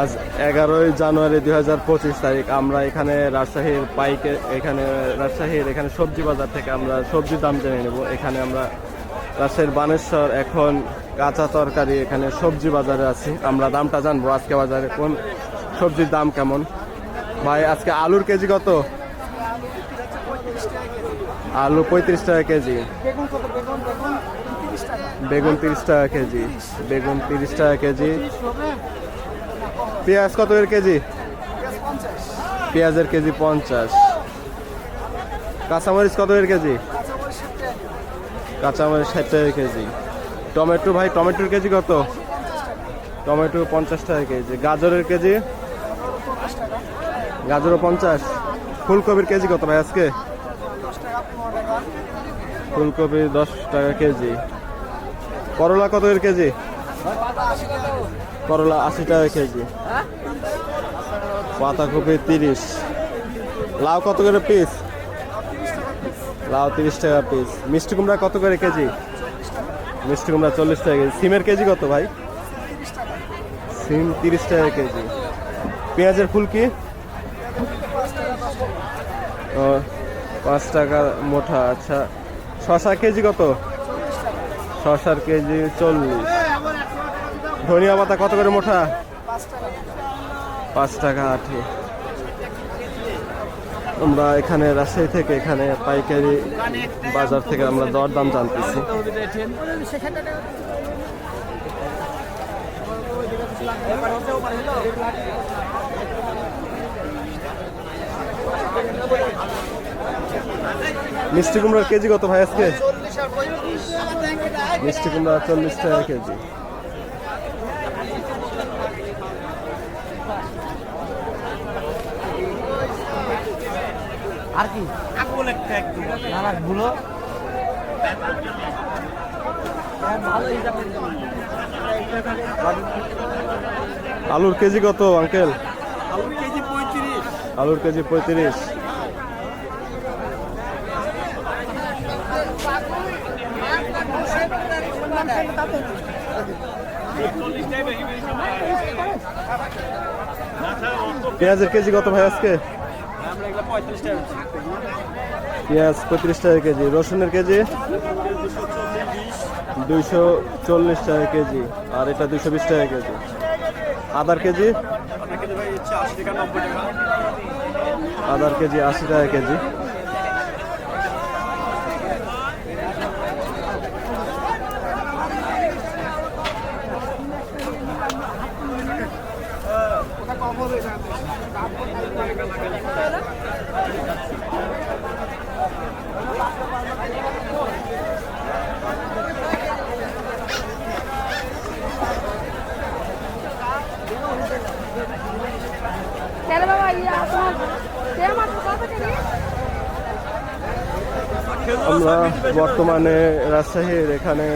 আজ এগারোই জানুয়ারি দুই হাজার পঁচিশ তারিখ। আমরা এখানে রাজশাহীর পাইকে, এখানে রাজশাহীর এখানে সবজি বাজার থেকে আমরা সবজির দাম জেনে নেব। এখানে আমরা রাজশাহীর বানেশ্বর এখন কাঁচা তরকারি, এখানে সবজি বাজারে আছি। আমরা দামটা জানব আজকে বাজারে কোন সবজির দাম কেমন। ভাই, আজকে আলুর কেজি কত? আলু পঁয়ত্রিশ টাকা কেজি। বেগুন তিরিশ টাকা কেজি। বেগুন তিরিশ টাকা কেজি। পেঁয়াজ কত এর কেজি? পেঁয়াজের কেজি পঞ্চাশ। কাঁচামরিচ কত এর কেজি? কাঁচামরিচ ষাট টাকা কেজি। টমেটো ভাই, টমেটোর কেজি কত? টমেটো পঞ্চাশ টাকা কেজি। গাজরের কেজি? গাজরও পঞ্চাশ। ফুলকপির কেজি কত ভাই আজকে? ফুলকপি দশ টাকা কেজি। করলা কত এর কেজি? করলা আশি টাকা কেজি। পাতাকপি তিরিশ। লাউ কত করে পিস লাউ তিরিশ টাকা পিস মিষ্টি কুমড়া কত করে কেজি? মিষ্টি কুমড়া চল্লিশ টাকা কেজি। সিমের কেজি কত ভাই? সিম তিরিশ টাকা কেজি। পেঁয়াজের ফুল কি? পাঁচ টাকা মোটা আচ্ছা। শশা কেজি কত? শশার কেজি চল্লিশ। ধনিয়া পাতা কত করে মোটা? পাঁচ টাকা আঠি আমরা এখানে রাজশাহী থেকে এখানে পাইকারি বাজার থেকে আমরা দর দাম জানতেছি। মিষ্টি কুমড়ার কেজি কত ভাই আজকে? মিষ্টি কুমড়া চল্লিশ টাকা কেজি। আর কি? আগুন একটা একদম না গুলো আলুর কেজি কত আঙ্কেল? আলুর কেজি পঁয়ত্রিশ। আলুর কেজি পঁয়ত্রিশ। পেঁয়াজের কেজি কত ভাই আজকে? পেঁয়াজ পঁয়ত্রিশ টাকা কেজি, রসুনের কেজি দুইশো চল্লিশ টাকা কেজি, আর এটা দুইশো বিশ টাকা কেজি। আদার কেজি? আদার কেজি আশি টাকা কেজি। আমরা বর্তমানে রাজশাহীর এখানে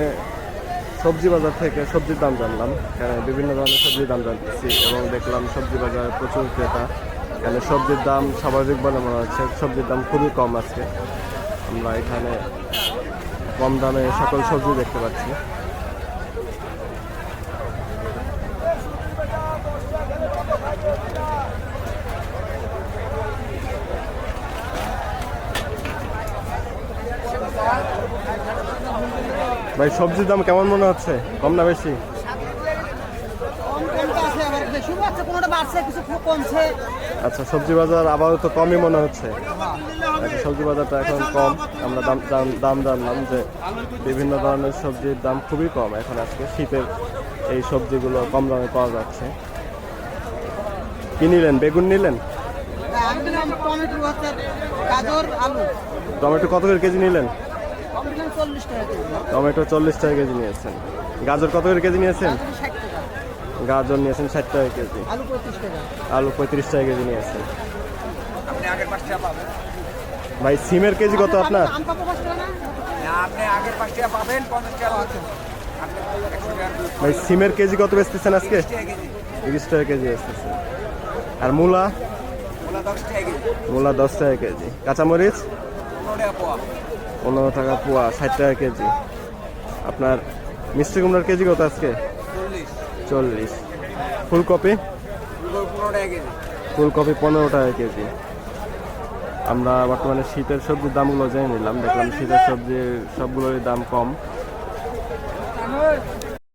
সবজি বাজার থেকে সবজির দাম জানলাম। এখানে বিভিন্ন ধরনের সবজির দাম জানতেছি এবং দেখলাম সবজি বাজার প্রচুর ক্রেতা। এখানে সবজির দাম স্বাভাবিক বলে মনে হচ্ছে সবজির দাম খুবই কম আছে আমরা এখানে কম দামে সকল সবজি দেখতে পাচ্ছি। ভাই সবজির দাম কেমন মনে হচ্ছে? কম না বেশি? আচ্ছা সবজি বাজার আপাতত কমই মনে হচ্ছে। আচ্ছা, সবজি বাজারটা এখন কম। আমরা দাম দাম- দাম জানলাম যে বিভিন্ন ধরনের সবজির দাম খুবই কম এখন আজকে। শীতের এই সবজিগুলো কম দামে পাওয়া যাচ্ছে। কি নিলেন? বেগুন নিলেন? আলু। টমেটো কত করে কেজি নিলেন? টমেটো চল্লিশ টাকা কেজি নিয়েছেন। গাজর কত করে কেজি নিয়েছেন? গাজর নিয়েছেন ষাট টাকা কেজি। আলু পঁয়ত্রিশ টাকা কেজি নিয়েছেন। ভাই, সিমের কেজি কত আপনার? ভাই, সিমের কেজি কত বেচতেছেন আজকে? তিরিশ টাকা কেজি বেচতেছে আর মূলা? মূলা দশ টাকা কেজি। কাঁচামরিচ? পনেরো টাকা পোয়া ষাট টাকা কেজি। আপনার মিষ্টি কুমড়ার কেজি কত আজকে? চল্লিশ। ফুলকপি ফুলকপি? পনেরো টাকা কেজি ফুলকপি পনেরো টাকা কেজি। আমরা বর্তমানে শীতের সবজির দামগুলো জেনে নিলাম। দেখলাম শীতের সবজির সবগুলোরই দাম কম।